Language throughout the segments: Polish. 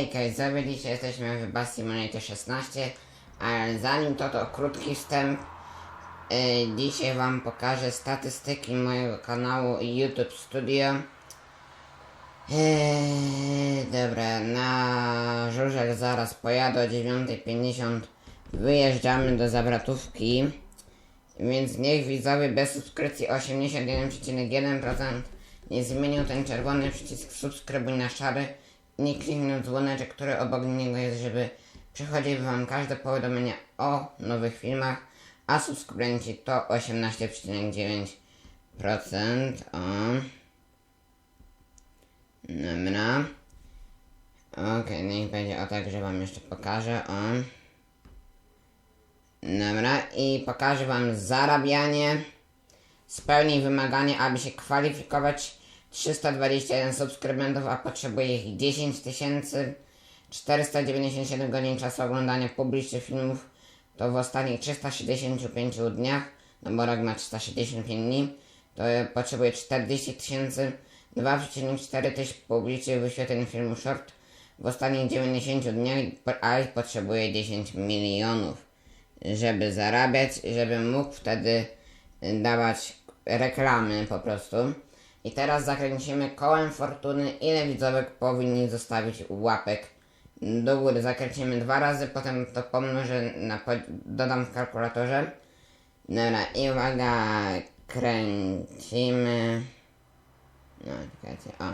Hejka, widzowie, dzisiaj jesteśmy w Bass Simulator 16, ale zanim to, to krótki wstęp. Yy, dzisiaj wam pokażę statystyki mojego kanału YouTube Studio. Yy, dobra, na żużel zaraz pojadę o 9.50. Wyjeżdżamy do Zabratówki. Więc niech widzowie bez subskrypcji 81,1% nie zmienił ten czerwony przycisk subskrybuj na szary nie kliknął dzwoneczek, który obok niego jest, żeby przychodziły wam każde powiadomienia o nowych filmach, a subskrybenci to 18,9%. O. Dobra. Okej, niech będzie o tak, że wam jeszcze pokażę. O. Dobra, i pokażę wam zarabianie. Spełnij wymaganie, aby się kwalifikować 321 subskrybentów, a potrzebuje ich 10 tysięcy 497 godzin czasu oglądania publicznych filmów. To w ostatnich 365 dniach, no bo rok ma 365 dni, to potrzebuje 40 tysięcy 2,4 tysiąc publicznych wyświetleń filmu short w ostatnich 90 dniach, a ich potrzebuje 10 milionów żeby zarabiać, żeby mógł wtedy dawać reklamy po prostu. I teraz zakręcimy kołem fortuny, ile widzowek powinni zostawić łapek do góry. Zakręcimy dwa razy, potem to pomnożę, na, dodam w kalkulatorze. Dobra, i uwaga, kręcimy. No, czekajcie, o.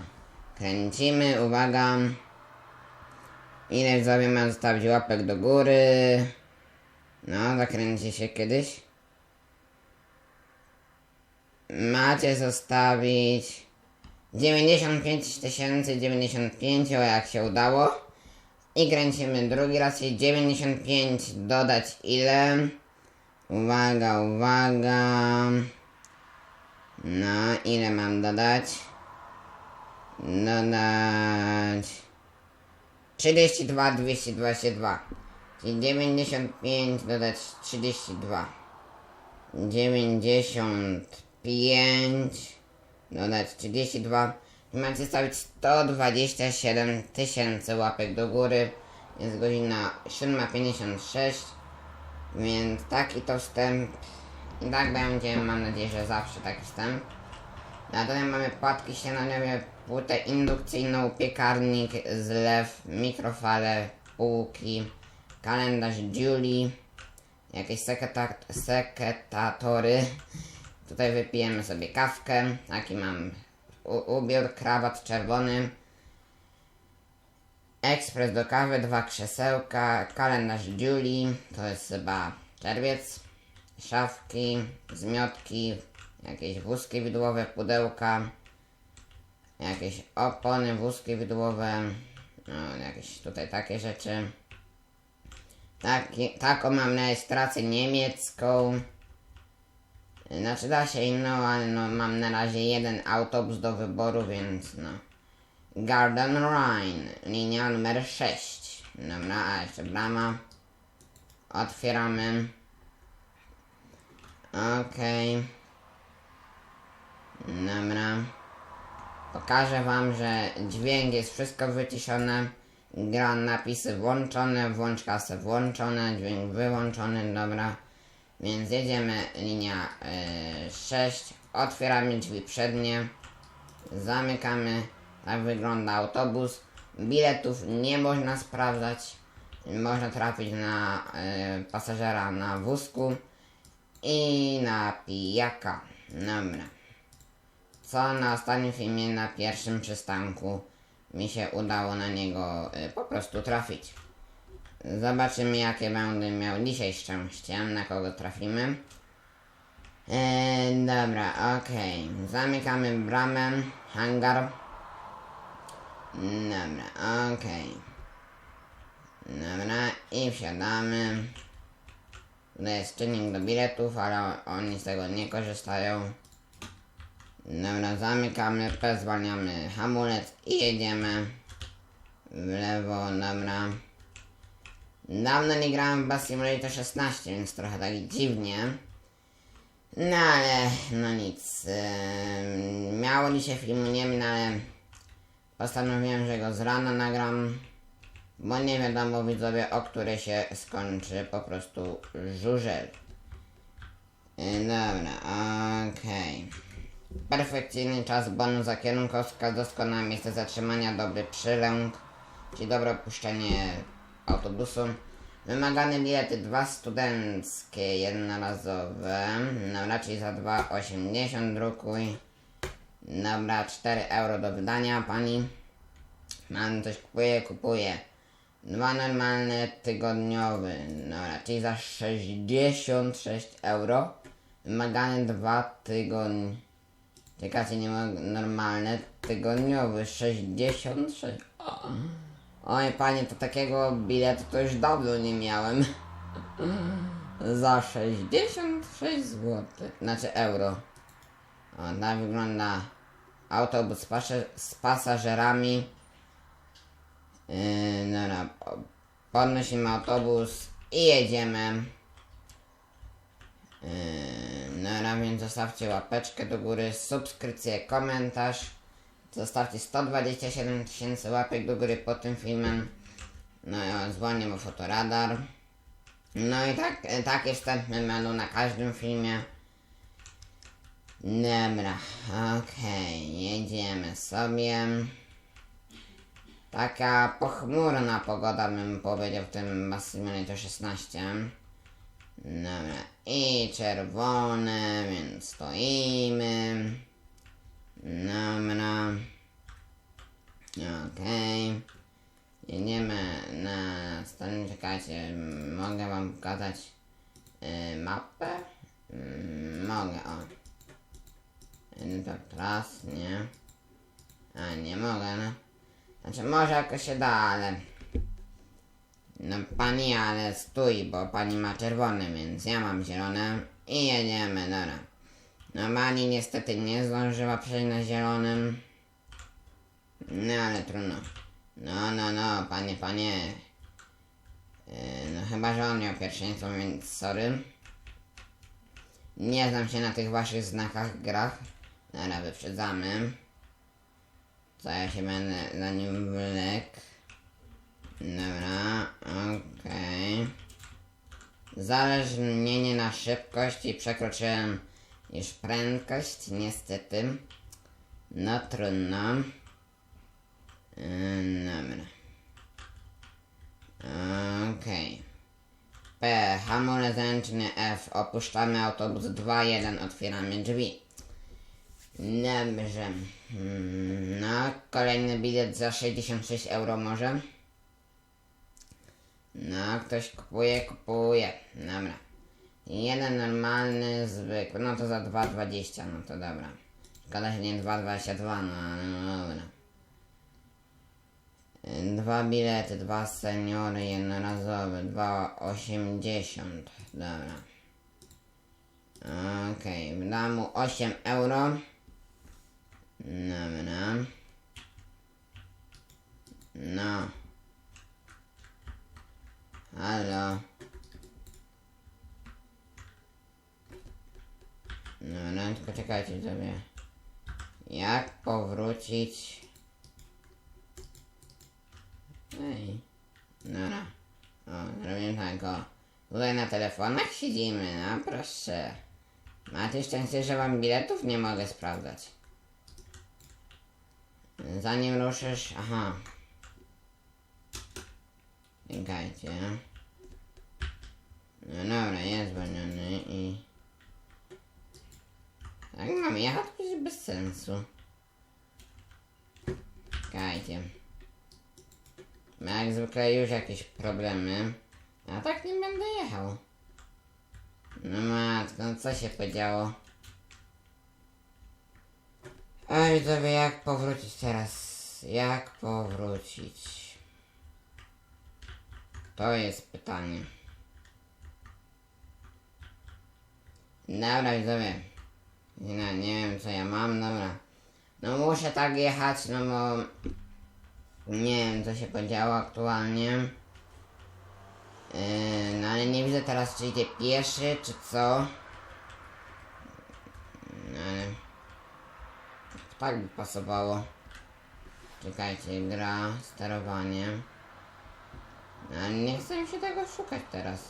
Kręcimy, uwaga. Ile widzowie ma zostawić łapek do góry? No, zakręci się kiedyś. Macie zostawić 95 tysięcy 95, o jak się udało. I kręcimy drugi raz, czyli 95 dodać ile? Uwaga, uwaga. No, ile mam dodać? Dodać 32 222. Czyli 95 dodać 32. 95 dodać 32. I macie stawić 127 tysięcy łapek do góry. Jest godzina 7.56. Więc taki to wstęp. I tak będzie, mam nadzieję, że zawsze taki wstęp. Natomiast mamy płatki śniadaniowe, płytę indukcyjną, piekarnik, zlew, mikrofale, półki, kalendarz Julie, jakieś sekreta sekretatory. Tutaj wypijemy sobie kawkę. Taki mam ubiór, krawat czerwony. Ekspres do kawy, dwa krzesełka, kalendarz Julie, to jest chyba czerwiec, szafki, zmiotki, jakieś wózki widłowe, pudełka, jakieś opony, wózki widłowe, no, jakieś tutaj takie rzeczy. Taki, taką mam rejestrację niemiecką. Znaczy da się inną, ale no mam na razie jeden autobus do wyboru, więc no. Garden Rhine, linia numer 6. Dobra, a jeszcze brama. Otwieramy. Okej. Dobra. Pokażę wam, że dźwięk jest wszystko wyciszone. Gra napisy włączone, włącz kasę włączone, dźwięk wyłączony, dobra. Więc jedziemy linia y, 6, otwieramy drzwi przednie, zamykamy, tak wygląda autobus. Biletów nie można sprawdzać, można trafić na y, pasażera na wózku i na pijaka. Dobra. Co na ostatnim filmie na pierwszym przystanku mi się udało na niego y, po prostu trafić. Zobaczymy jakie będę miał dzisiaj szczęście, na kogo trafimy. E, dobra, okej. Zamykamy bramę, hangar. Dobra, okej. Dobra, i wsiadamy. To jest czynnik do biletów, ale oni z tego nie korzystają. Dobra, zamykamy, zwalniamy hamulec i jedziemy w lewo, dobra. Dawno nie grałem w Bass Simulator 16, więc trochę tak dziwnie. No ale, no nic. Yy, miało dzisiaj filmu nie mieć, no ale postanowiłem, że go z rana nagram. Bo nie wiadomo widzowie, o które się skończy po prostu żużel. Dobra, okej. Perfekcyjny czas bonu za kierunkowskaz, doskonałe miejsce zatrzymania, dobry przylęk, czyli dobre opuszczenie autobusu. Wymagane bilety dwa studenckie, jednorazowe, dobra, czyli za 2,80 drukuj. Dobra, 4 euro do wydania, pani. Pan coś kupuje, kupuje. Dwa normalne tygodniowy, dobra, czyli za 66 euro. Wymagane dwa tygodnie. Czekajcie, nie ma normalne, tygodniowy, 66. O. Oj, panie, to takiego biletu to już dawno nie miałem. Za 66 zł, znaczy euro. O, tak wygląda autobus z, pasażerami. Yy, dobra, po- podnosimy autobus i jedziemy. Yy, dobra, więc zostawcie łapeczkę do góry, subskrypcję, komentarz. Zostawcie 127 tysięcy łapek do góry pod tym filmem. No i dzwonię o fotoradar. No i tak, e, takie wstępne będą na każdym filmie. Dobra, okej, jedziemy sobie. Taka pochmurna pogoda bym powiedział w tym Bass Simulator 16. Dobra, i czerwone, więc stoimy. Dobra. Okej. Jedziemy na stronę, czekajcie, mogę wam pokazać y, mapę? Mm, mogę, o. Jeden to raz, nie. A, nie mogę, no. Znaczy, może jakoś się da, ale... No pani, ale stój, bo pani ma czerwone, więc ja mam zielone i jedziemy, dobra. No pani niestety nie zdążyła przejść na zielonym. No ale trudno. No, no, no, panie, panie. Yy, no chyba, że on miał pierwszeństwo, więc sorry. Nie znam się na tych waszych znakach grach. Dobra, wyprzedzamy. Co ja się będę za nim wlekł. Dobra, okej. Zależnienie na szybkość i przekroczyłem już prędkość, niestety. No trudno. Yy, dobra. Okej. P. Hamulec ręczny F. Opuszczamy autobus 2.1. Otwieramy drzwi. Dobrze. No, kolejny bilet za 66 euro może. No, ktoś kupuje, kupuje. Dobra. Jeden normalny, zwykły. No to za 2,20. No to dobra. Szkoda, że nie 2,22. No, ale no dobra. Dwa bilety, dwa seniory jednorazowe, 2,80. Dobra. Okej, okay. dam mu 8 euro. Dobra. No. Halo. No, no, tylko czekajcie sobie. Jak powrócić? Ej. Dobra. O, zrobimy tak. Tutaj na telefonach siedzimy, no proszę. Macie szczęście, że wam biletów nie mogę sprawdzać. Zanim ruszysz, aha. Czekajcie. No dobra, jest zwolniony i... Tak mam jechać, to jest bez sensu. Czekajcie. Jak zwykle już jakieś problemy. A tak nie będę jechał. No matko, no co się podziało? Oj, widzowie, jak powrócić teraz? Jak powrócić? To jest pytanie. Dobra, widzowie. No, nie wiem co ja mam, dobra. No muszę tak jechać, no bo... Nie wiem co się podziało aktualnie. Yy, no ale nie widzę teraz czy idzie pieszy, czy co. No ale... Tak by pasowało. Czekajcie, gra, sterowanie. No nie chcę się tego szukać teraz.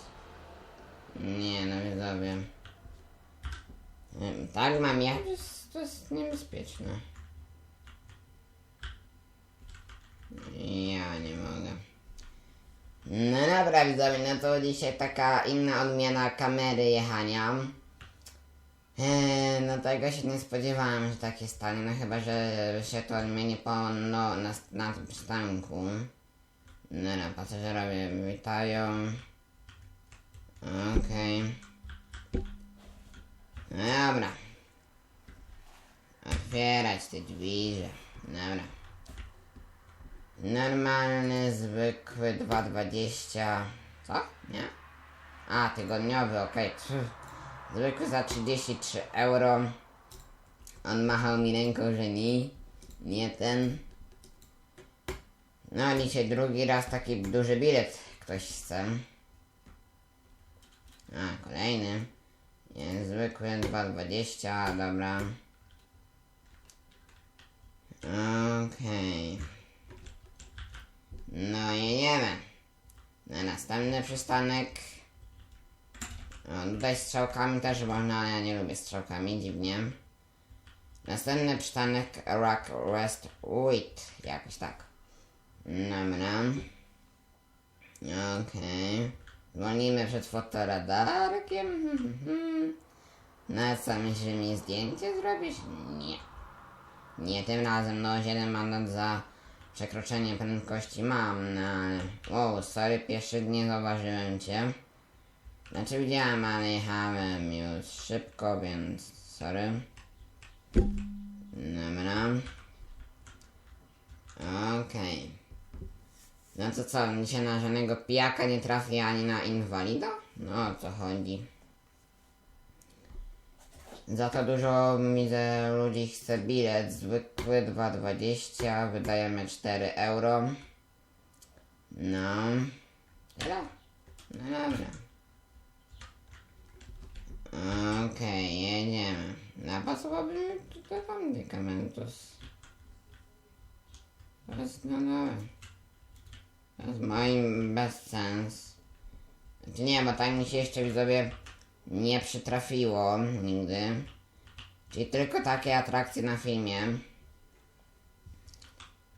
Nie no widzowie. Tak mam ja, to jest, to jest niebezpieczne. Ja nie mogę. No dobra widzowie, no to dzisiaj taka inna odmiana kamery jechania. Eee, no tego się nie spodziewałem, że tak się stanie, no chyba, że się to odmieni po, no, na, na tym przystanku. No, no, pasażerowie witają. Okej. No dobra. Otwierać te drzwi. Dobra. Normalny, zwykły 2,20. Co? Nie? A, tygodniowy, okej. Okay. Zwykły za 33 euro. On machał mi ręką, że nie. Nie ten. No, dzisiaj drugi raz taki duży bilet ktoś chce. A, kolejny. Nie, zwykły 2,20, dobra. Okej. No, jedziemy. Na następny przystanek. O, tutaj strzałkami też można, ale ja nie lubię strzałkami, dziwnie. Następny przystanek Rock Rest Wait, jakoś tak. Dobra. Okej. Zwolnimy przed fotoradarkiem. Na co myślisz, mi zdjęcie zrobisz? Nie. Nie, tym razem no 7 mandat za przekroczenie prędkości mam, no ale... Wow, sorry, pierwszy nie zauważyłem cię. Znaczy widziałem, ale jechałem już szybko, więc sorry. Dobra. Okej. No to co, dzisiaj na żadnego pijaka nie trafi ani na inwalida? No o co chodzi? Za to dużo widzę ludzi chce bilet zwykły 2,20, wydajemy 4 euro. No. Tyle? No dobra. Okej, jedziemy. Napasowałby mi tutaj tam medykamentus. Jest, no dobra. Jest moim bez sens. Znaczy nie, bo tak mi się jeszcze widzowie nie przytrafiło nigdy. Czyli tylko takie atrakcje na filmie.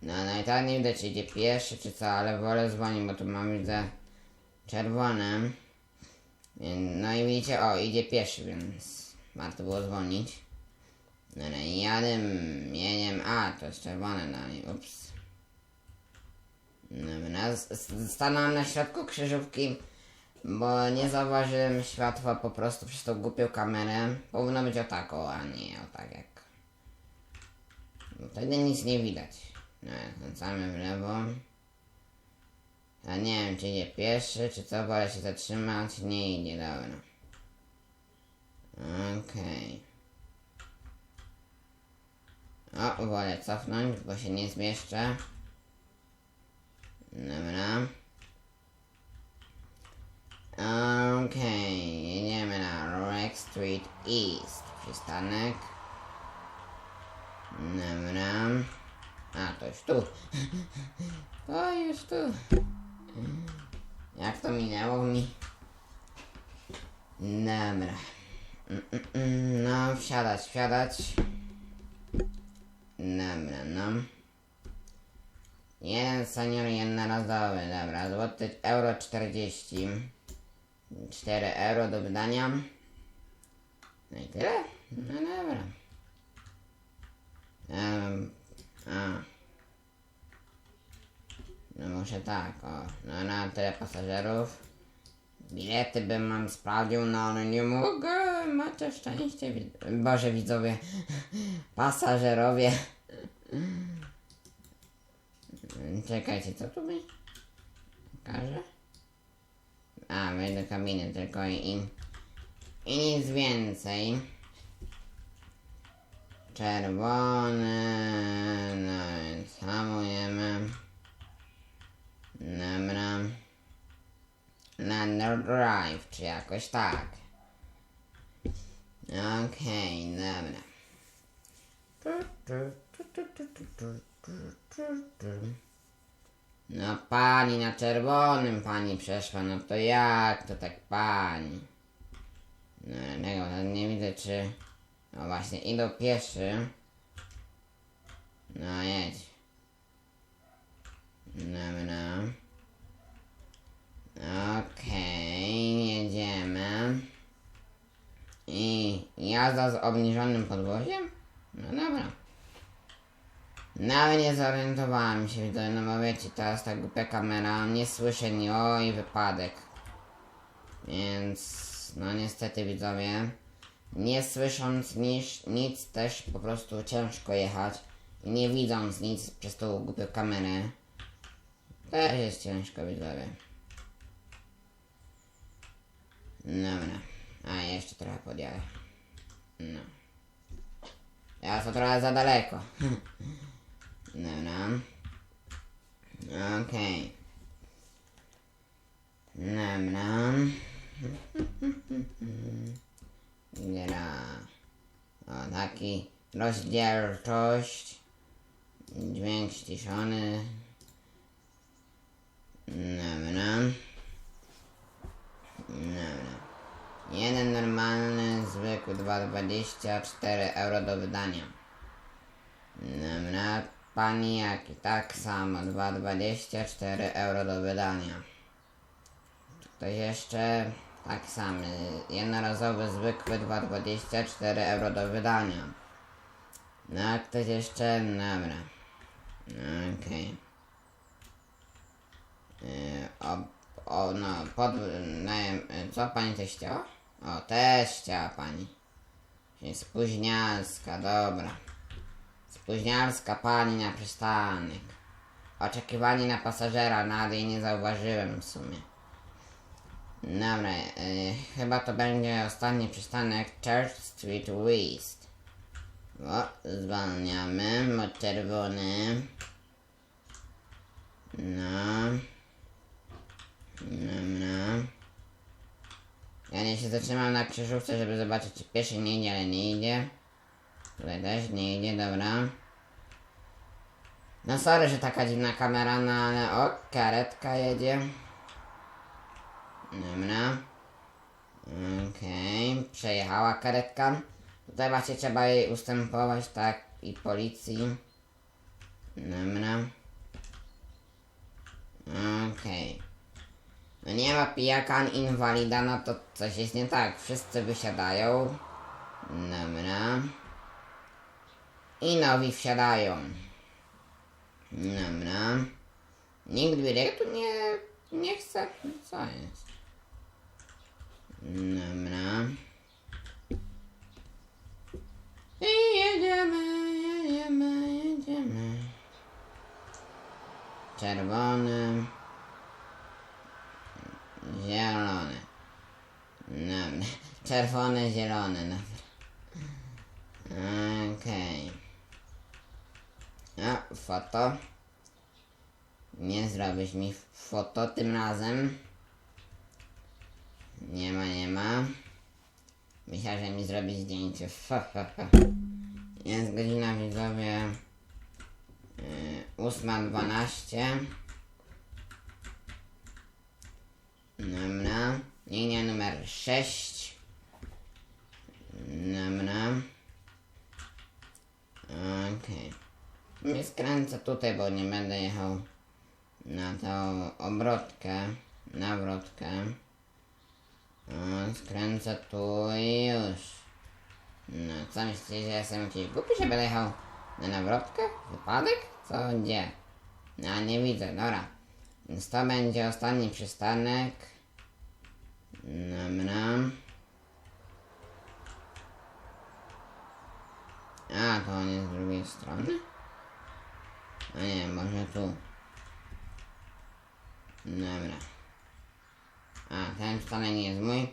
No, no i tak nie widać, czy idzie pieszy, czy co, ale wolę dzwonić, bo tu mam, widzę, czerwone. No i widzicie, o, idzie pieszy, więc warto było dzwonić. No, no i jadę, jedziemy, a, to jest czerwone dalej, ups. Dobra, s- s- stanąłem na środku krzyżówki, bo nie zauważyłem światła po prostu przez tą głupią kamerę. Powinno być o tak, o, a nie o tak jak. Bo wtedy nic nie widać. No, kręcamy w lewo. A nie wiem, czy idzie pieszy, czy co, wolę się zatrzymać. Nie idzie, dobra. Okej. O, wolę cofnąć, bo się nie zmieszczę. Dobra. Okej, jedziemy na Rex Street East. Przystanek. Dobra. A, to już tu. To już tu. Jak to minęło mi? Dobra. Mm, mm, mm, No, wsiadać, wsiadać. Dobra, no. Jeden senior jednorazowy, dobra, złoty euro 40. 4 euro do wydania. No i tyle? No dobra. Um, a. No muszę tak, o. No na tyle pasażerów. Bilety bym mam sprawdził, no ale nie mogę. Macie szczęście. wid- Boże widzowie. Pasażerowie. Czekajcie, co tu mi pokaże? A, wejdę do kabiny tylko i, i, nic więcej. Czerwone, no więc hamujemy. Dobra. Na drive, czy jakoś tak. Okej, dobra. No pani na czerwonym pani przeszła, no to jak to tak pani? No, no ja nie widzę czy... No właśnie, idą pieszy. No jedź. Dobra. Okej, okay, jedziemy. I jazda z obniżonym podwoziem? No dobra. Nawet nie zorientowałem się, widzę, no bo wiecie, teraz ta głupia kamera, nie słyszę ni o i wypadek. Więc, no niestety widzowie, nie słysząc nic, nic też po prostu ciężko jechać. I nie widząc nic przez tą głupią kamerę, też jest ciężko widzowie. Dobra. A jeszcze trochę podjadę. No. Ja to trochę za daleko. Dobra. Okej. Dobra. Gra. O, taki rozdzielczość. Dźwięk ściszony. Dobra. Dobra. Jeden normalny, zwykły 2,24 euro do wydania. Dobra, pani jak i tak samo 2,24 euro do wydania. Ktoś jeszcze tak samo, jednorazowy, zwykły 2,24 euro do wydania. No a ktoś jeszcze, dobra. Okej. Yy, o, o, no, pod, najem, co pani też chciała? O, też chciała pani. Spóźnialska, dobra. Spóźnialska pani na przystanek. Oczekiwanie na pasażera, jej nie zauważyłem w sumie. Dobra, y, chyba to będzie ostatni przystanek Church Street West. O, zwalniamy, mod czerwony. No. Dobra. Ja nie się zatrzymam na krzyżówce, żeby zobaczyć czy pieszy nie idzie, ale nie idzie. Tutaj też nie idzie, dobra. No sorry, że taka dziwna kamera, no ale o, karetka jedzie. Dobra. Okej, przejechała karetka. Tutaj właśnie trzeba jej ustępować, tak, i policji. Dobra. Okej. No nie ma pijaka ani inwalida, no to coś jest nie tak. Wszyscy wysiadają. Dobra. I nowi wsiadają. Dobra. Nikt biletu nie, nie chce. Co jest? Dobra. I jedziemy, jedziemy, jedziemy. Czerwony. Zielony. Dobra. Czerwony, zielony. Dobra. Okej. A, foto. Nie zrobisz mi foto tym razem. Nie ma, nie ma. Myślałem, że mi zrobi zdjęcie. Jest godzina widzowie. Yy, 8.12. Dobra. Linia numer 6. Dobra. Okej. Nie skręcę tutaj, bo nie będę jechał na tą obrotkę, nawrotkę. Skręcę tu i już. No, co myślicie, że jestem jakiś głupi, że będę jechał na nawrotkę? Wypadek? Co? Gdzie? No, nie widzę, dobra. Więc to będzie ostatni przystanek. Dobra. A, to on jest z drugiej strony? A nie, może tu. Dobra. A, ten wcale nie jest mój.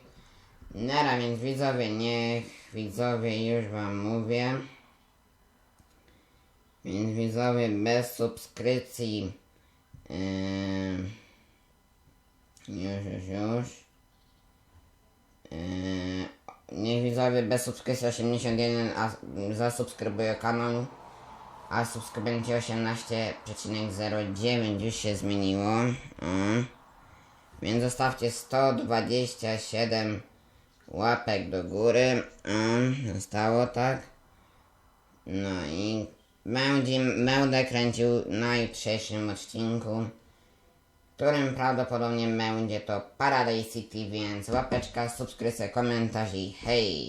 Nara, więc widzowie, niech widzowie już wam mówię. Więc widzowie bez subskrypcji. Yy, już, już, już. Yy, niech widzowie bez subskrypcji 81 a zasubskrybuję kanał. A subskrybenci 18,09 już się zmieniło. Mm. Więc zostawcie 127 łapek do góry. Mm. Zostało tak. No i będzie, będę kręcił na jutrzejszym odcinku, którym prawdopodobnie będzie to Paradise City, więc łapeczka, subskrypcja, komentarz i hej!